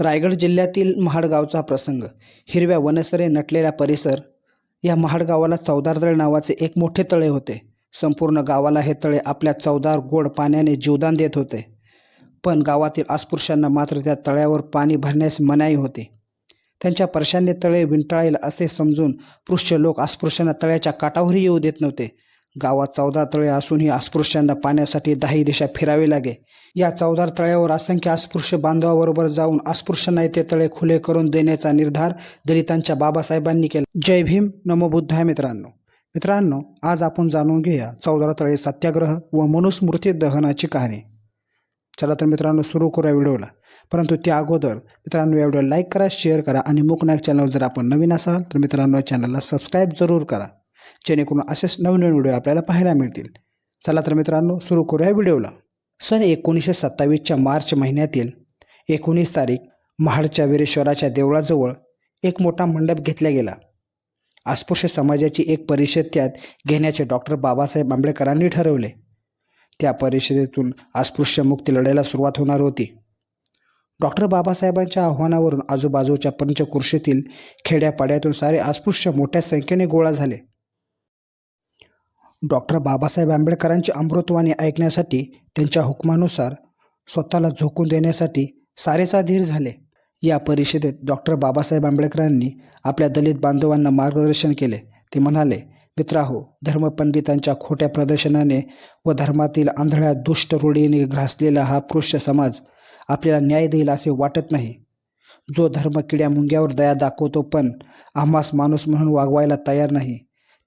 रायगड जिल्ह्यातील महाडगावचा प्रसंग. हिरव्या वनसरे नटलेला परिसर. या महाडगावाला चौदारतळे नावाचे एक मोठे तळे होते. संपूर्ण गावाला हे तळे आपल्या चौदार गोड पाण्याने जीवदान देत होते. पण गावातील अस्पृश्यांना मात्र त्या तळ्यावर पाणी भरण्यास मनाई होती. त्यांच्या परशाने तळे विंटाळेल असे समजून पृष्ठ लोक अस्पृश्यांना तळ्याच्या काटावरही येऊ देत नव्हते. गावात चौदा तळे असूनही अस्पृश्यांना पाण्यासाठी दाही दिशा फिरावे लागे. या चौदार तळ्यावर असंख्य अस्पृश्य बांधवाबरोबर जाऊन अस्पृश्यांना येथे तळे खुले करून देण्याचा निर्धार दलितांच्या बाबासाहेबांनी केला. जय भीम. नमो बुद्धाय मित्रांनो. मित्रांनो आज आपण जाणून घेऊया चौदार तळे सत्याग्रह व मनुस्मृती दहनाची कहाणी. चला तर मित्रांनो सुरू करूया व्हिडिओला. परंतु त्या अगोदर मित्रांनो या व्हिडिओ लाईक करा शेअर करा आणि मुकनायक चॅनल जर आपण नवीन असाल तर मित्रांनो चॅनलला सबस्क्राईब जरूर करा. जेणेकरून असेच नवीन नवीन व्हिडिओ आपल्याला पाहायला मिळतील. चला तर मित्रांनो सुरू करूया व्हिडिओला. सन एकोणीसशे सत्तावीसच्या मार्च महिन्यातील एकोणीस तारीख महाडच्या वीरेश्वराच्या देवळाजवळ एक मोठा मंडप घेतला गेला. अस्पृश्य समाजाची एक परिषद त्यात घेण्याचे डॉक्टर बाबासाहेब आंबेडकरांनी ठरवले. त्या परिषदेतून अस्पृश्य मुक्ती लढायला सुरुवात होणार होती. डॉक्टर बाबासाहेबांच्या आव्हानावरून आजूबाजूच्या पंचकृषीतील खेड्यापाड्यातून सारे अस्पृश्य मोठ्या संख्येने गोळा झाले. डॉक्टर बाबासाहेब आंबेडकरांची अमृतवाणी ऐकण्यासाठी त्यांच्या हुकमानुसार स्वतःला झोकून देण्यासाठी सारेच अधीर झाले. या परिषदेत डॉक्टर बाबासाहेब आंबेडकरांनी आपल्या दलित बांधवांना मार्गदर्शन केले. ते म्हणाले मित्राहो धर्मपंडितांच्या खोट्या प्रदर्शनाने व धर्मातील आंधळ्या दुष्ट रूढीने ग्रासलेला हा पृष्ठ समाज आपल्याला न्याय देईल असे वाटत नाही. जो धर्म किड्या मुंग्यावर दया दाखवतो पण आम्हास माणूस म्हणून वागवायला तयार नाही.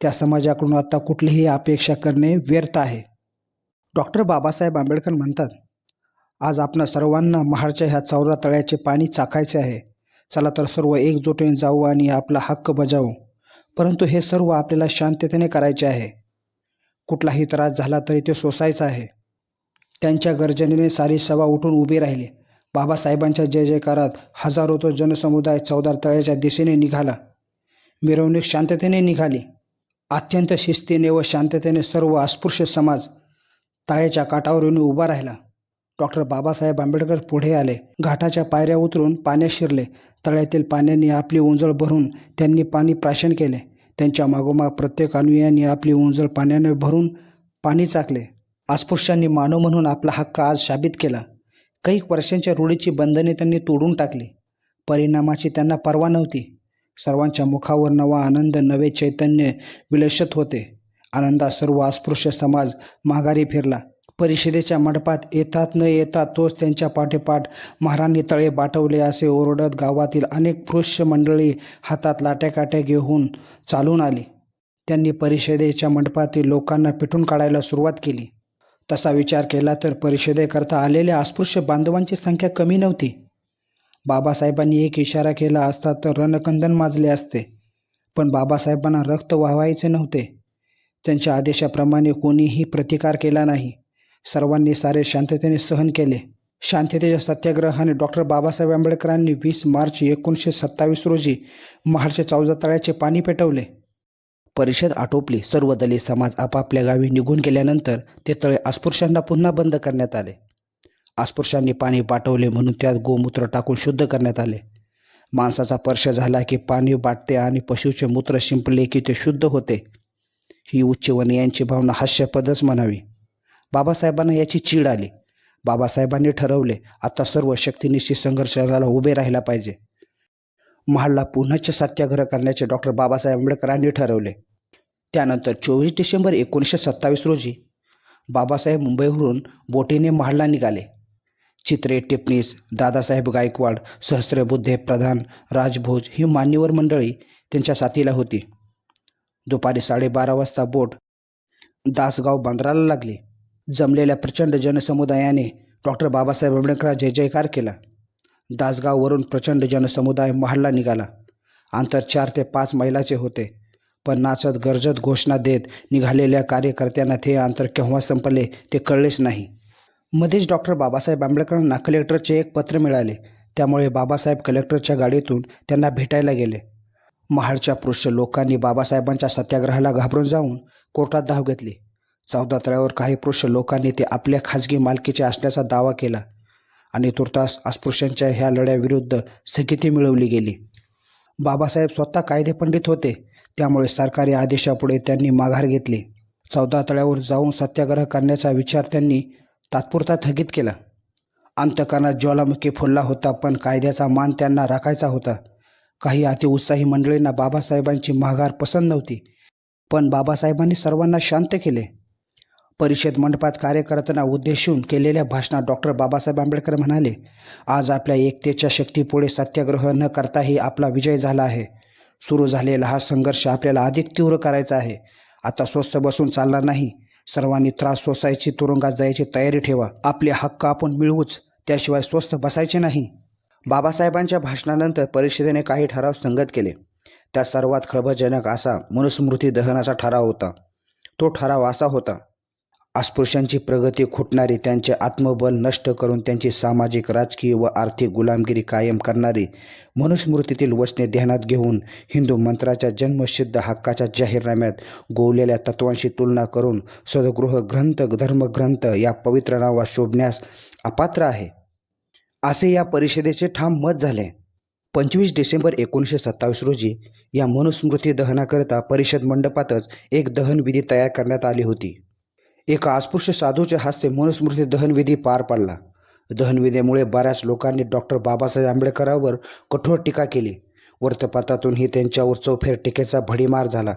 त्या समाजाकडून आता कुठलीही अपेक्षा करणे व्यर्थ आहे. डॉक्टर बाबासाहेब आंबेडकर म्हणतात आज आपणा सर्वांना महाडच्या ह्या चौदा तळ्याचे पाणी चाखायचे आहे. चला तर सर्व एकजुटीने जाऊ आणि आपला हक्क बजावू. परंतु हे सर्व आपल्याला शांततेने करायचे आहे. कुठलाही त्रास झाला तरी ते सोसायचा आहे. त्यांच्या गर्जनेने सारी सभा उठून उभी राहिली. बाबासाहेबांच्या जय जयकारात हजारो तो जनसमुदाय चौदार तळ्याच्या दिशेने निघाला. मिरवणूक शांततेने निघाली. अत्यंत शिस्तीने व शांततेने सर्व अस्पृश्य समाज तळ्याच्या काठावर येऊन उभा राहिला. डॉक्टर बाबासाहेब आंबेडकर पुढे आले. घाटाच्या पायऱ्या उतरून पाण्यात शिरले. तळ्यातील पाण्याने आपली उंजळ भरून त्यांनी पाणी प्राशन केले. त्यांच्या मागोमाग प्रत्येक अनुयायांनी आपली उंजळ पाण्याने भरून पाणी चाकले. अस्पृश्यांनी मानव म्हणून आपला हक्क आज शाबित केला. काही वर्षांच्या रूढीची बंधने त्यांनी तोडून टाकली. परिणामाची त्यांना पर्वा नव्हती. सर्वांच्या मुखावर नवा आनंद नवे चैतन्य विलसत होते. आनंदात सर्व अस्पृश्य समाज माघारी फिरला. परिषदेच्या मंडपात येतात न येता तोच त्यांच्या पाठोपाठ महारांनी तळे बाटवले असे ओरडत गावातील अनेक पुरुष मंडळी हातात लाट्याकाट्या घेऊन चालून आली. त्यांनी परिषदेच्या मंडपातील लोकांना पिटून काढायला सुरुवात केली. तसा विचार केला तर परिषदेकरता आलेल्या अस्पृश्य बांधवांची संख्या कमी नव्हती. बाबासाहेबांनी एक इशारा केला असता तर रणकंदन माजले असते. पण बाबासाहेबांना रक्त वाहवायचे नव्हते. त्यांच्या आदेशाप्रमाणे कोणीही प्रतिकार केला नाही. सर्वांनी सारे शांततेने सहन केले. शांततेच्या सत्याग्रहाने डॉक्टर बाबासाहेब आंबेडकरांनी वीस मार्च एकोणीसशे सत्तावीस रोजी महाडच्या चौदा तळ्याचे पाणी पेटवले. परिषद आटोपली. सर्व दलित समाज आपापल्या गावी निघून गेल्यानंतर ते तळे अस्पृश्यांना पुन्हा बंद करण्यात आले. अस्पृश्यांनी पाणी पाठवले म्हणून त्यात गोमूत्र टाकून शुद्ध करण्यात आले. माणसाचा स्पर्श झाला की पाणी बाटते आणि पशुचे मूत्र शिंपले की ते शुद्ध होते. ही उच्चवन यांची भावना हास्यपदच म्हणावी. बाबासाहेबांना याची चीड आली. बाबासाहेबांनी ठरवले आता सर्व शक्तीनिशी संघर्षाला उभे राहायला पाहिजे. महाडला पुनश्च सत्याग्रह करण्याचे डॉक्टर बाबासाहेब आंबेडकरांनी ठरवले. त्यानंतर चोवीस डिसेंबर एकोणीसशे सत्तावीस रोजी बाबासाहेब मुंबईवरून बोटीने महाडला निघाले. चित्रे टिपणीस दादासाहेब गायकवाड सहस्त्रबुद्धे प्रधान राजभोज ही मान्यवर मंडळी त्यांच्या साथीला होती. दुपारी साडेबारा वाजता बोट दासगाव बांद्राला लागली. जमलेल्या प्रचंड जनसमुदायाने डॉक्टर बाबासाहेब आंबेडकर जय जयकार केला. दासगाववरून प्रचंड जनसमुदाय महाडला निघाला. अंतर चार ते पाच मैलाचे होते. पण नाचत गरजत घोषणा देत निघालेल्या कार्यकर्त्यांना ते अंतर केव्हा संपले ते कळलेच नाही. मध्येच डॉक्टर बाबासाहेब आंबेडकरांना कलेक्टरचे एक पत्र मिळाले. त्यामुळे बाबासाहेब कलेक्टरच्या गाडीतून त्यांना भेटायला गेले. महाडच्या पृष्ठ लोकांनी बाबासाहेबांच्या सत्याग्रहाला घाबरून जाऊन कोर्टात धाव घेतली. चौदा तळ्यावर काही पृष्ठ लोकांनी ते आपल्या खाजगी मालकीचे असल्याचा दावा केला आणि तुर्तास अस्पृश्यांच्या ह्या लढ्याविरुद्ध स्थगिती मिळवली गेली. बाबासाहेब स्वतः कायदेपंडित होते त्यामुळे सरकारी आदेशापुढे त्यांनी माघार घेतली. चौदा तळ्यावर जाऊन सत्याग्रह करण्याचा विचार त्यांनी तात्पुरता स्थगित केला. अंतकरणात ज्वालामुखी फुलला होता पण कायद्याचा मान त्यांना राखायचा होता. काही अतिउत्साही मंडळींना बाबासाहेबांची माघार पसंत नव्हती पण बाबासाहेबांनी सर्वांना शांत केले. परिषद मंडपात कार्यकर्त्यांना उद्देशून केलेल्या भाषणात डॉक्टर बाबासाहेब आंबेडकर म्हणाले आज आपल्या एकतेच्या शक्तीपुढे सत्याग्रह न करताही आपला विजय झाला आहे. सुरू झालेला हा संघर्ष आपल्याला अधिक तीव्र करायचा आहे. आता स्वस्त बसून चालणार नाही. सर्वांनी त्रास सोसायची तुरुंगात जायची तयारी ठेवा. आपले हक्क आपण मिळवूच त्याशिवाय स्वस्थ बसायचे नाही. बाबासाहेबांच्या भाषणानंतर परिषदेने काही ठराव संगत केले. त्या सर्वात खळबळजनक असा मनुस्मृती दहनाचा ठराव होता. तो ठराव असा होता अस्पृश्यांची प्रगती खुटणारी त्यांचे आत्मबल नष्ट करून त्यांची सामाजिक राजकीय व आर्थिक गुलामगिरी कायम करणारी मनुस्मृतीतील वचने ध्यानात घेऊन हिंदू मंत्राच्या जन्मसिद्ध हक्काच्या जाहीरनाम्यात गोवलेल्या तत्वांशी तुलना करून सदगृह ग्रंथ धर्मग्रंथ या पवित्र नावात शोभण्यास अपात्र आहे. असे या परिषदेचे ठाम मत झाले. पंचवीस डिसेंबर एकोणीसशे सत्तावीस रोजी या मनुस्मृती दहनाकरिता परिषद मंडपातच एक दहनविधी तयार करण्यात आली होती. एका अस्पृश्य साधूच्या हस्ते मनुस्मृती दहनविधी पार पडला. दहनविधीमुळे बऱ्याच लोकांनी डॉक्टर बाबासाहेब आंबेडकरांवर कठोर टीका केली. वृत्तपत्रातूनही त्यांच्यावर चौफेर टीकेचा भडीमार झाला.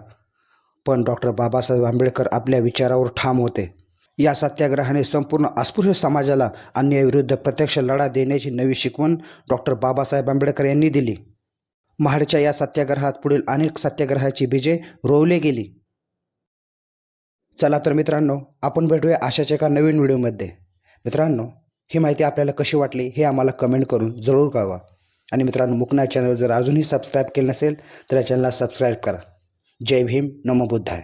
पण डॉक्टर बाबासाहेब आंबेडकर आपल्या विचारावर ठाम होते. या सत्याग्रहाने संपूर्ण अस्पृश्य समाजाला अन्यायाविरुद्ध प्रत्यक्ष लढा देण्याची नवी शिकवण डॉक्टर बाबासाहेब आंबेडकर यांनी दिली. महाडच्या या सत्याग्रहात पुढील अनेक सत्याग्रहाची बीजे रोवली गेली. चला तर मित्रांनो आपण भेटूया अशाच एका नवीन व्हिडिओमध्ये. मित्रांनो ही माहिती आपल्याला कशी वाटली हे आम्हाला कमेंट करून जरूर कळवा. आणि मित्रांनो मुकना चॅनल जर अजूनही सबस्क्राईब केलं नसेल तर या चॅनलला सबस्क्राईब करा. जय भीम नमो बुद्धाय.